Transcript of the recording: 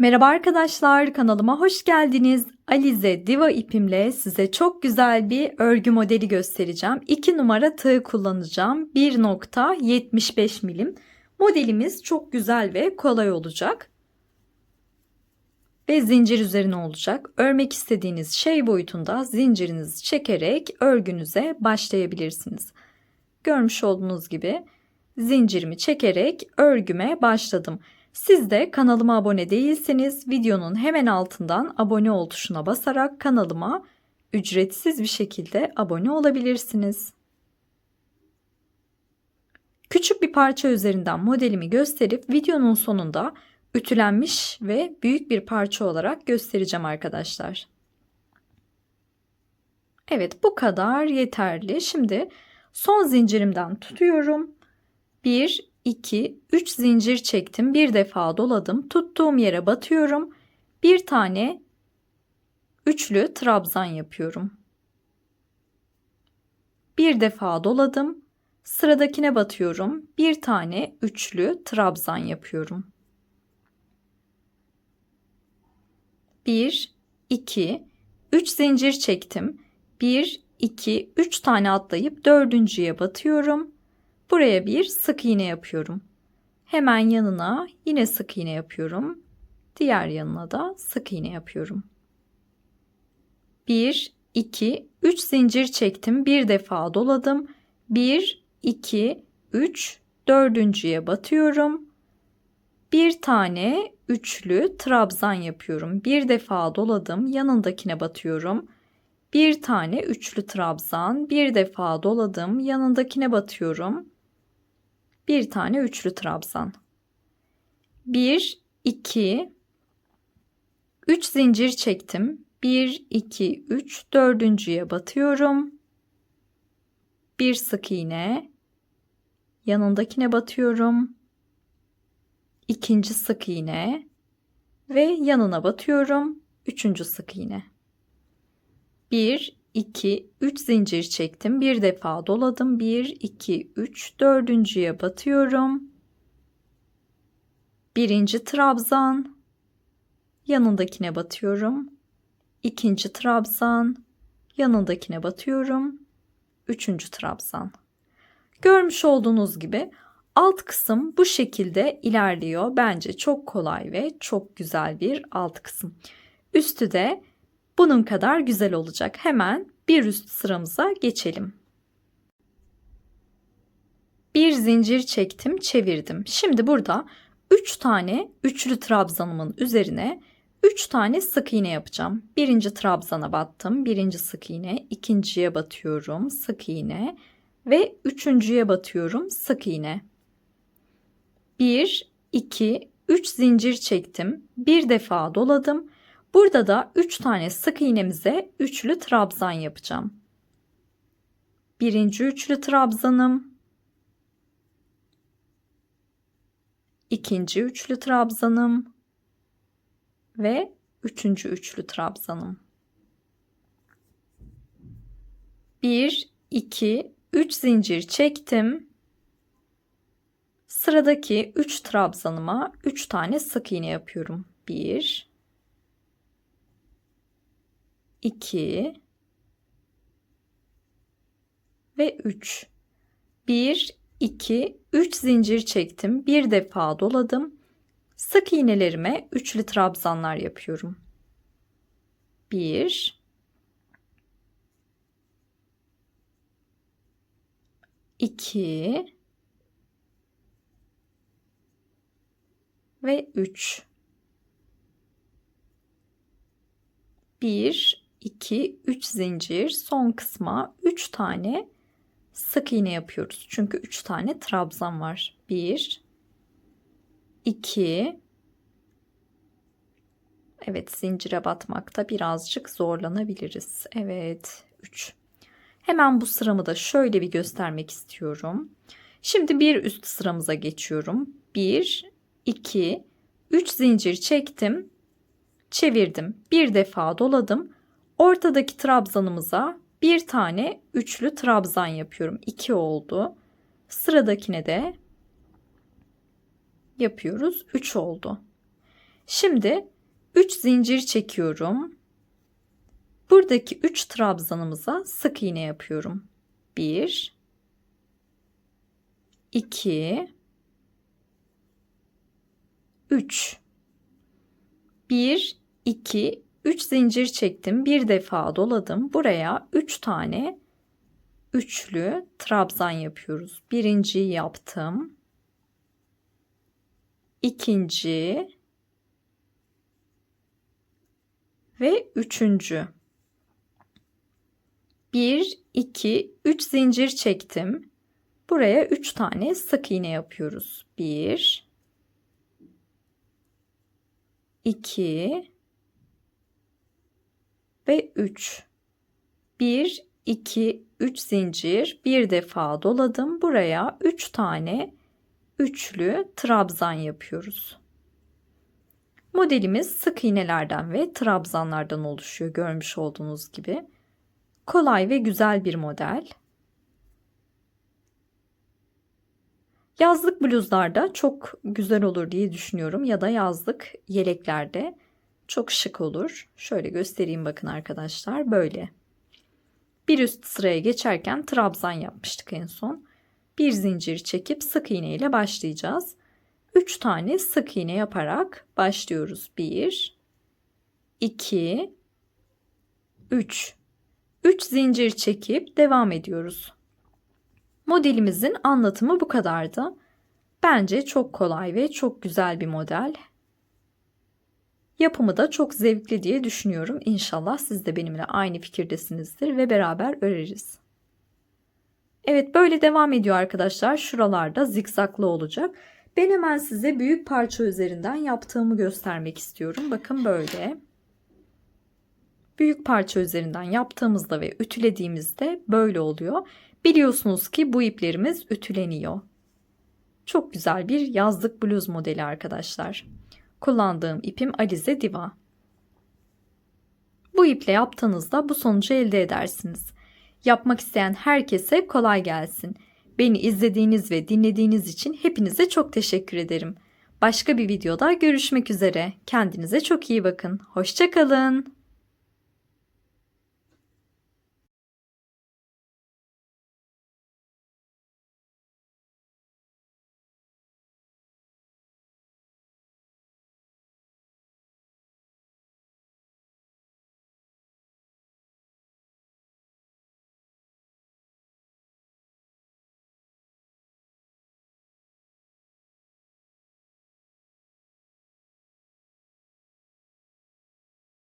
Merhaba arkadaşlar kanalıma hoş geldiniz. Alize Diva ipimle size çok güzel bir örgü modeli göstereceğim. 2 numara tığ kullanacağım. 1.75 milim. Modelimiz çok güzel ve kolay olacak. Ve zincir üzerine olacak. Örmek istediğiniz şey boyutunda zincirinizi çekerek örgünüze başlayabilirsiniz. Görmüş olduğunuz gibi zincirimi çekerek örgüme başladım. Siz de kanalıma abone değilseniz videonun hemen altından abone ol tuşuna basarak kanalıma ücretsiz bir şekilde abone olabilirsiniz. Küçük bir parça üzerinden modelimi gösterip videonun sonunda ütülenmiş ve büyük bir parça olarak göstereceğim arkadaşlar. Evet bu kadar yeterli. Şimdi son zincirimden tutuyorum. 1 2, 3 zincir çektim. Bir defa doladım. Tuttuğum yere batıyorum. Bir tane üçlü trabzan yapıyorum. Bir defa doladım. Sıradakine batıyorum. Bir tane üçlü trabzan yapıyorum. 1 2 3 zincir çektim. 1 2 3 tane atlayıp dördüncüye batıyorum. Buraya bir sık iğne yapıyorum. Hemen yanına yine sık iğne yapıyorum. Diğer yanına da sık iğne yapıyorum. 1 2 3 zincir çektim. Bir defa doladım. 1 2 3 dördüncüye batıyorum. Bir tane üçlü trabzan yapıyorum. Bir defa doladım. Yanındakine batıyorum. Bir tane üçlü trabzan, bir defa doladım. Yanındakine batıyorum bir tane üçlü trabzan. 1 2 3 zincir çektim. 1 2 3 dördüncüye batıyorum. Bir sık iğne. Yanındakine batıyorum. İkinci sık iğne ve yanına batıyorum. Üçüncü sık iğne. 1 2, 3 zincir çektim. Bir defa doladım. 1, 2, 3, dördüncüye batıyorum. Birinci trabzan. Yanındakine batıyorum. İkinci trabzan. Yanındakine batıyorum. Üçüncü trabzan. Görmüş olduğunuz gibi alt kısım bu şekilde ilerliyor. Bence çok kolay ve çok güzel bir alt kısım. Üstü de bunun kadar güzel olacak. Hemen bir üst sıramıza geçelim. Bir zincir çektim, çevirdim. Şimdi burada 3 tane üçlü trabzanımın üzerine 3 tane sık iğne yapacağım. Birinci trabzana battım. Birinci sık iğne, ikinciye batıyorum, sık iğne ve üçüncüye batıyorum, sık iğne. 1 2 3 zincir çektim. Bir defa doladım Burada da 3 tane sık iğnemize üçlü trabzan yapacağım. Birinci üçlü trabzanım. ikinci üçlü trabzanım ve üçüncü üçlü trabzanım. 1 2 3 zincir çektim. Sıradaki 3 trabzanıma 3 tane sık iğne yapıyorum. 1 2 ve 3. 1 2 3 zincir çektim. Bir defa doladım. Sık iğnelerime üçlü trabzanlar yapıyorum. 1 2 ve 3 1 2, 3 zincir son kısma 3 tane sık iğne yapıyoruz. Çünkü 3 tane trabzan var. 1 2 Evet zincire batmakta birazcık zorlanabiliriz. Evet 3 Hemen bu sıramı da şöyle bir göstermek istiyorum. Şimdi bir üst sıramıza geçiyorum. 1 2 3 zincir çektim. Çevirdim. Bir defa doladım. Ortadaki trabzanımıza bir tane üçlü trabzan yapıyorum. 2 oldu. Sıradakine de yapıyoruz. 3 oldu. Şimdi 3 zincir çekiyorum. Buradaki 3 trabzanımıza sık iğne yapıyorum. 1 2 3 1 2 3 zincir çektim. Bir defa doladım. Buraya 3 tane üçlü trabzan yapıyoruz. Birinciyi yaptım. İkinci ve üçüncü. 1 2 3 zincir çektim. Buraya 3 tane sık iğne yapıyoruz. 1 2 ve 3. 1 2 3 zincir bir defa doladım. Buraya 3 tane üçlü trabzan yapıyoruz. Modelimiz sık iğnelerden ve trabzanlardan oluşuyor görmüş olduğunuz gibi. Kolay ve güzel bir model. Yazlık bluzlarda çok güzel olur diye düşünüyorum ya da yazlık yeleklerde çok şık olur. Şöyle göstereyim bakın arkadaşlar böyle. Bir üst sıraya geçerken trabzan yapmıştık en son. Bir zincir çekip sık iğne ile başlayacağız. 3 tane sık iğne yaparak başlıyoruz. 1 2 3 3 zincir çekip devam ediyoruz. Modelimizin anlatımı bu kadardı. Bence çok kolay ve çok güzel bir model. Yapımı da çok zevkli diye düşünüyorum. İnşallah siz de benimle aynı fikirdesinizdir ve beraber öreriz. Evet böyle devam ediyor arkadaşlar. Şuralarda zikzaklı olacak. Ben hemen size büyük parça üzerinden yaptığımı göstermek istiyorum. Bakın böyle. Büyük parça üzerinden yaptığımızda ve ütülediğimizde böyle oluyor. Biliyorsunuz ki bu iplerimiz ütüleniyor. Çok güzel bir yazlık bluz modeli arkadaşlar. Kullandığım ipim Alize Diva. Bu iple yaptığınızda bu sonucu elde edersiniz. Yapmak isteyen herkese kolay gelsin. Beni izlediğiniz ve dinlediğiniz için hepinize çok teşekkür ederim. Başka bir videoda görüşmek üzere. Kendinize çok iyi bakın. Hoşçakalın.